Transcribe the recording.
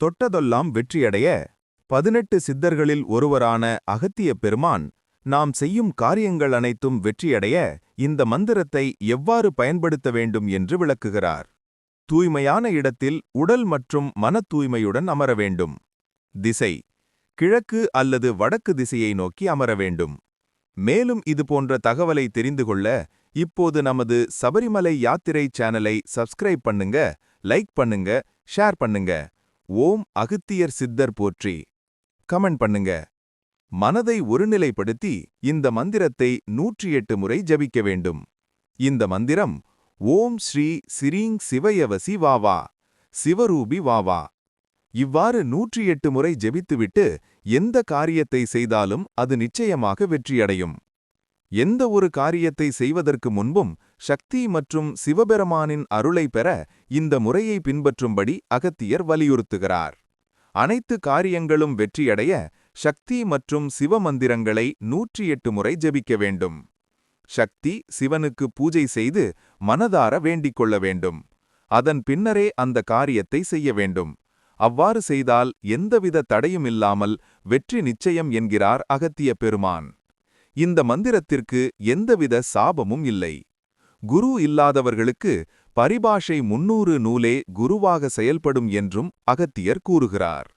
தொட்டதொல்லாம் வெற்றியடைய பதினெட்டு சித்தர்களில் ஒருவரான அகத்திய பெருமான் நாம் செய்யும் காரியங்கள் அனைத்தும் வெற்றியடைய இந்த மந்திரத்தை எவ்வாறு பயன்படுத்த வேண்டும் என்று விளக்குகிறார். தூய்மையான இடத்தில் உடல் மற்றும் மனத் தூய்மையுடன் அமர வேண்டும். திசை கிழக்கு அல்லது வடக்கு திசையை நோக்கி அமர வேண்டும். மேலும் இது போன்ற தகவலை தெரிந்து கொள்ள இப்போது நமது சபரிமலை யாத்திரை சேனலை சப்ஸ்கிரைப் பண்ணுங்க லைக் பண்ணுங்க ஷேர் பண்ணுங்க. ஓம் அகத்தியர் சித்தர் போற்றி. கமெண்ட் பண்ணுங்க. மனதை ஒருநிலைப்படுத்தி இந்த மந்திரத்தை நூற்றி எட்டு முறை ஜபிக்க வேண்டும். இந்த மந்திரம் ஓம் ஸ்ரீ சிரீங் சிவயவசி வாவா சிவரூபி வாவா இவ்வாறு நூற்றி எட்டு முறை ஜெபித்துவிட்டு எந்த காரியத்தை செய்தாலும் அது நிச்சயமாக வெற்றியடையும். எந்த ஒரு காரியத்தை செய்வதற்கு முன்பும் சக்தி மற்றும் சிவபெருமானின் அருளை பெற இந்த முறையை பின்பற்றும்படி அகத்தியர் வலியுறுத்துகிறார். அனைத்து காரியங்களும் வெற்றியடைய சக்தி மற்றும் சிவமந்திரங்களை நூற்றி எட்டு முறை ஜெபிக்க வேண்டும். சக்தி சிவனுக்கு பூஜை செய்து மனதார வேண்டிக் கொள்ள வேண்டும். அதன் பின்னரே அந்த காரியத்தை செய்ய வேண்டும். அவ்வாறு செய்தால் எந்தவித தடையுமில்லாமல் வெற்றி நிச்சயம் என்கிறார் அகத்திய பெருமான். இந்த மந்திரத்திற்கு எந்தவித சாபமும் இல்லை. குரு இல்லாதவர்களுக்கு பரிபாஷை முன்னூறு நூலே குருவாக செயல்படும் என்றும் அகத்தியர் கூறுகிறார்.